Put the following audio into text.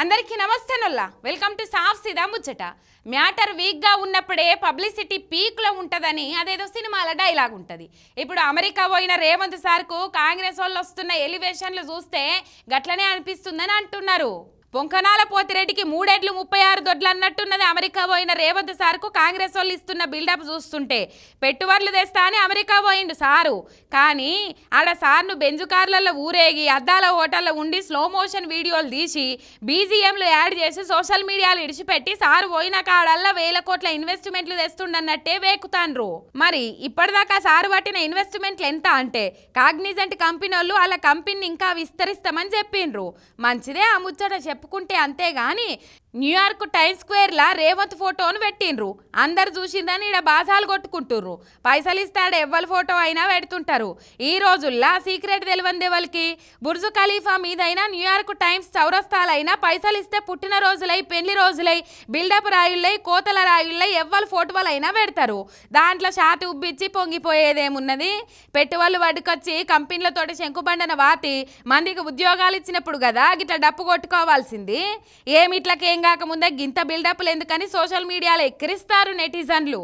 అందరికీ నమస్తే నొల్లా. Welcome to సాఫ్ సీదా ముచ్చట. మ్యాటర్ వీక్గా ఉన్నప్పుడే పబ్లిసిటీ పీక్లో ఉంటుందని అదేదో సినిమాల డైలాగ్ ఉంటుంది. ఇప్పుడు అమెరికా పోయిన రేవంత్ సార్కు కాంగ్రెస్ వాళ్ళు వస్తున్న ఎలివేషన్లు చూస్తే గట్లనే అనిపిస్తుందని అంటున్నారు. పొంకనాల పోతిరెడ్డికి మూడేట్లు ముప్పై ఆరు దొడ్లు అన్నట్టున్నది అమెరికా పోయిన రేవంత్ సార్కు కాంగ్రెస్ వాళ్ళు ఇస్తున్న బిల్డప్ చూస్తుంటే పెట్టుబడులు తెస్తా అని అమెరికా పోయిండు సారు. కానీ ఆడ సార్ను బెంజు కార్లలో ఊరేగి అద్దాల హోటల్లో ఉండి స్లో మోషన్ వీడియోలు తీసి బీజిఎంలు యాడ్ చేసి సోషల్ మీడియాలో ఇడిచిపెట్టి సారు పోయిన కాడల్లా వేల కోట్ల ఇన్వెస్ట్మెంట్లు తెస్తుండన్నట్టే వేకుతాండ్రు. మరి ఇప్పటిదాకా సారు పట్టిన ఇన్వెస్ట్మెంట్లు ఎంత అంటే కాగ్నిజెంట్ కంపెనీ వాళ్ళు వాళ్ళ కంపెనీని ఇంకా విస్తరిస్తామని చెప్పిండ్రు. మంచిదే ఆ ముచ్చట చెప్పుకుంటే అంతేగాని న్యూయార్క్ టైమ్ స్క్వేర్లా రేవంత్ ఫోటోను పెట్టిండ్రు. అందరు చూసిందని ఈడ బాసాలు కొట్టుకుంటుర్రు. పైసలు ఇస్తాడు ఎవ్వరి ఫోటో అయినా పెడుతుంటారు. ఈ రోజుల్లా సీక్రెట్ తెలివంది ఎవరికి? బుర్జు ఖలీఫా మీదైనా న్యూయార్క్ టైమ్స్ చౌరస్తాలైనా పైసలు ఇస్తే పుట్టిన రోజులై పెళ్ళి రోజులై బిల్డప్ రాయుళ్ళై కోతల రాయుళ్ళై ఎవ్వరి ఫోటోలైనా పెడతారు. దాంట్లో షాతి ఉబ్బిచ్చి పొంగిపోయేదేమున్నది? పెట్టుబడులు వడ్డుకొచ్చి కంపెనీలతోటి శంకుబండన వాతి మందికి ఉద్యోగాలు ఇచ్చినప్పుడు కదా గిట్లా డప్పు కొట్టుకోవాల్సింది. ఏమిట్లకేం కాకముందే గింత బిల్డప్లు ఎందుకని సోషల్ మీడియాలో ఎక్కిరిస్తారు నెటిజన్లు